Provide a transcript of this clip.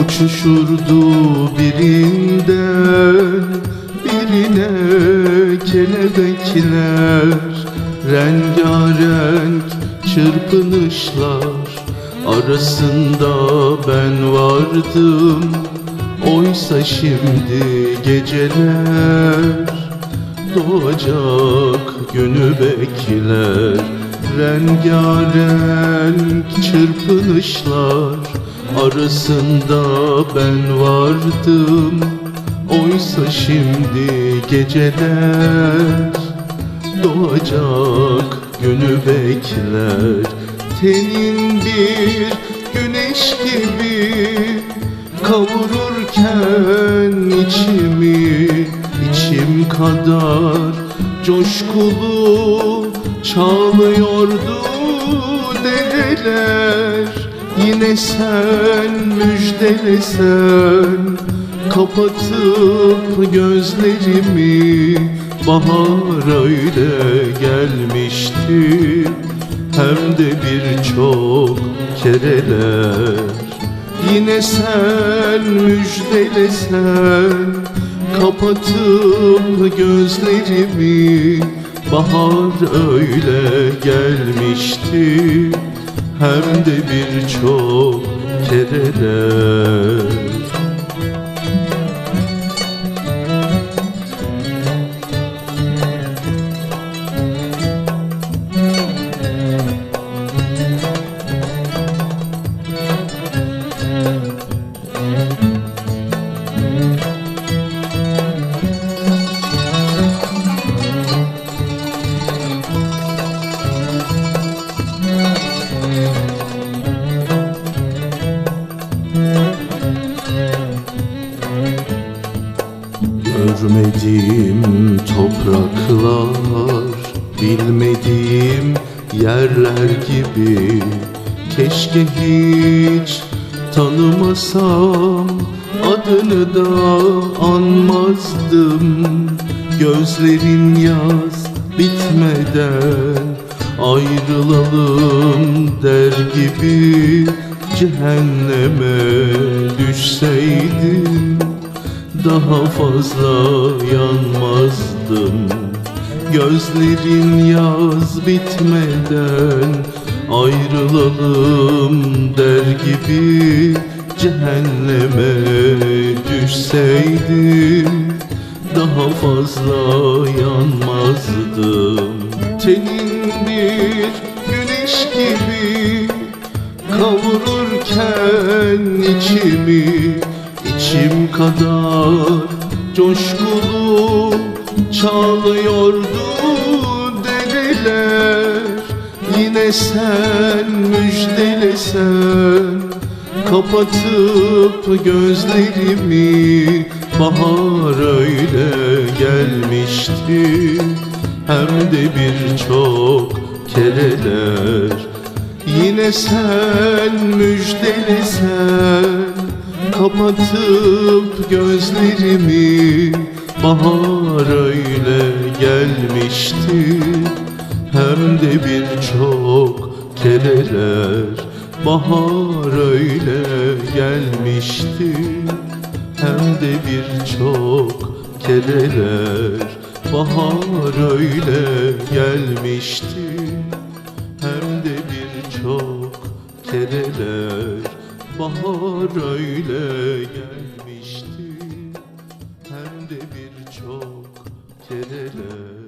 Uçuşurdu birinden. Birine kelebekler Rengarenk çırpınışlar. Arasında ben vardım Oysa şimdi geceler. Doğacak günü bekler Rengarenk çırpınışlar Arasında ben vardım. Oysa şimdi geceler Doğacak günü bekler. Tenin bir güneş gibi Kavururken içimi içim kadar Coşkulu çalıyordu dereler Yine sen müjdelesen Kapatıp gözlerimi Bahar öyle gelmişti. Hem de birçok kereler. Yine sen müjdelesen Kapatıp gözlerimi Bahar öyle gelmişti Hem de birçok kereler Görmediğim topraklar Bilmediğim yerler gibi. Keşke hiç tanımasam Adını da anmazdım. Gözlerin yaz bitmeden Ayrılalım der gibi Cehenneme düşseydim daha fazla yanmazdım. Gözlerin yaz bitmeden ayrılalım der gibi Cehenneme düşseydim daha fazla yanmazdım. Tenin bir güneş gibi kavururken içimi içim kadar coşkulu çalıyordu deriler Yine sen müjdelesen kapatıp gözlerimi Bahar öyle gelmişti. Hem de birçok kereler. Yine sen müjdelesen Kapatıp gözlerimi Bahar öyle gelmişti. Hem de birçok kereler Bahar öyle gelmişti. Hem de birçok kereler Bahar öyle gelmişti. Hem de birçok kereler Bahar öyle gelmişti. Hem de birçok kereler